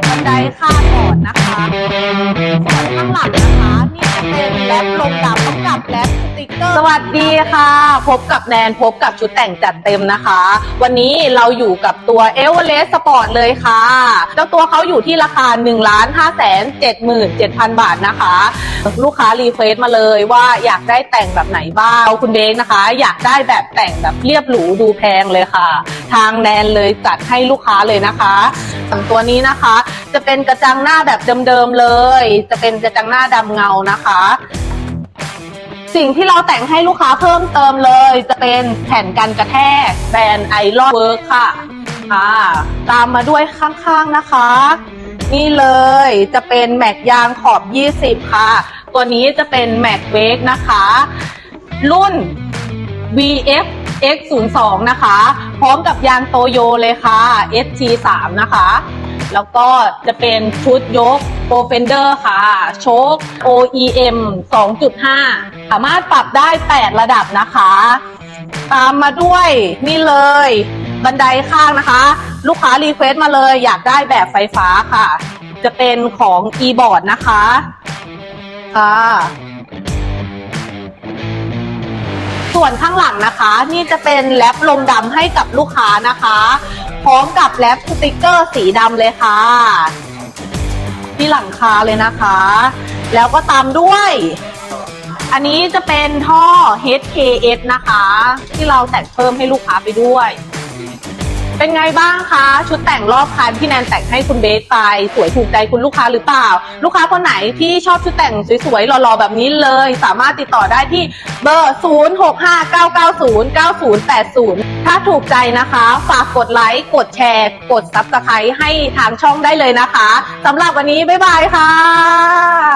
บันไดข้างก่อนนะคะส่วนข้างหลังนะคะนี่จะเป็นแรปลงดำพร้อมกับแรปสติกเกอร์ สวัสดีค่ะ พบกับแนนพบกับชุดแต่งจัดเต็มนะคะ วันนี้เราอยู่กับตัวเอเวอเรสต์สปอร์ตเลยค่ะ เจ้าตัวเขาอยู่ที่ราคา1นึ่งล้านห้าแสนเจ็ดหมื่นเจ็ดพันบาทนะคะ ลูกค้ารีเควสต์มาเลยว่าอยากได้แต่งแบบไหนบ้างคุณเบงนะคะ อยากได้แบบแต่งแบบเรียบหรูดูแพงเลยค่ะ ทางแนนเลยจัดให้ลูกค้าเลยนะคะ ส่วนตัวนี้นะคะ จะเป็นกระจังหน้าแบบเดิมๆเลย จะเป็นกระจังหน้าดำเงานะคะ สิ่งที่เราแต่งให้ลูกค้าเพิ่มเติมเลย จะเป็นแผ่นกันกระแทกแบรนด์ไอรอนเวิร์กค่ะค่ะตามมาด้วยข้างๆนะคะ นี่เลยจะเป็นแม็กยางขอบ 20 ค่ะ ตัวนี้จะเป็นแม็กเวกนะคะ รุ่น VF X02 นะคะ พร้อมกับยางโตโยเลยค่ะ ST3 นะคะ แล้วก็จะเป็นชุดยกโปรเฟนเดอร์ค่ะ โชค OEM 2.5 สามารถปรับได้ 8 ระดับนะคะ ตามมาด้วยนี่เลยบันไดข้างนะคะ ลูกค้ารีเควสต์มาเลยอยากได้แบบไฟฟ้าค่ะ จะเป็นของ e-board นะคะค่ะ ส่วนข้างหลังนะคะ นี่จะเป็นแรปลมดำให้กับลูกค้านะคะ พร้อมกับแรปสติกเกอร์สีดำเลยค่ะ ที่หลังคาเลยนะคะ แล้วก็ตามด้วย อันนี้จะเป็นท่อ HKS นะคะ ที่เราแต่งเพิ่มให้ลูกค้าไปด้วย เป็นไงบ้างคะ ชุดแต่งรอบคันที่แนนแต่งให้คุณเบสไป สวยถูกใจคุณลูกค้าหรือเปล่า ลูกค้าคนไหนที่ชอบชุดแต่งสวยๆหล่อๆแบบนี้เลย สามารถติดต่อได้ที่เบอร์ 0659909080 ถ้าถูกใจนะคะ ฝากกดไลค์กดแชร์ กด Subscribe ให้ทางช่องได้เลยนะคะสำหรับวันนี้บ๊ายบายค่ะ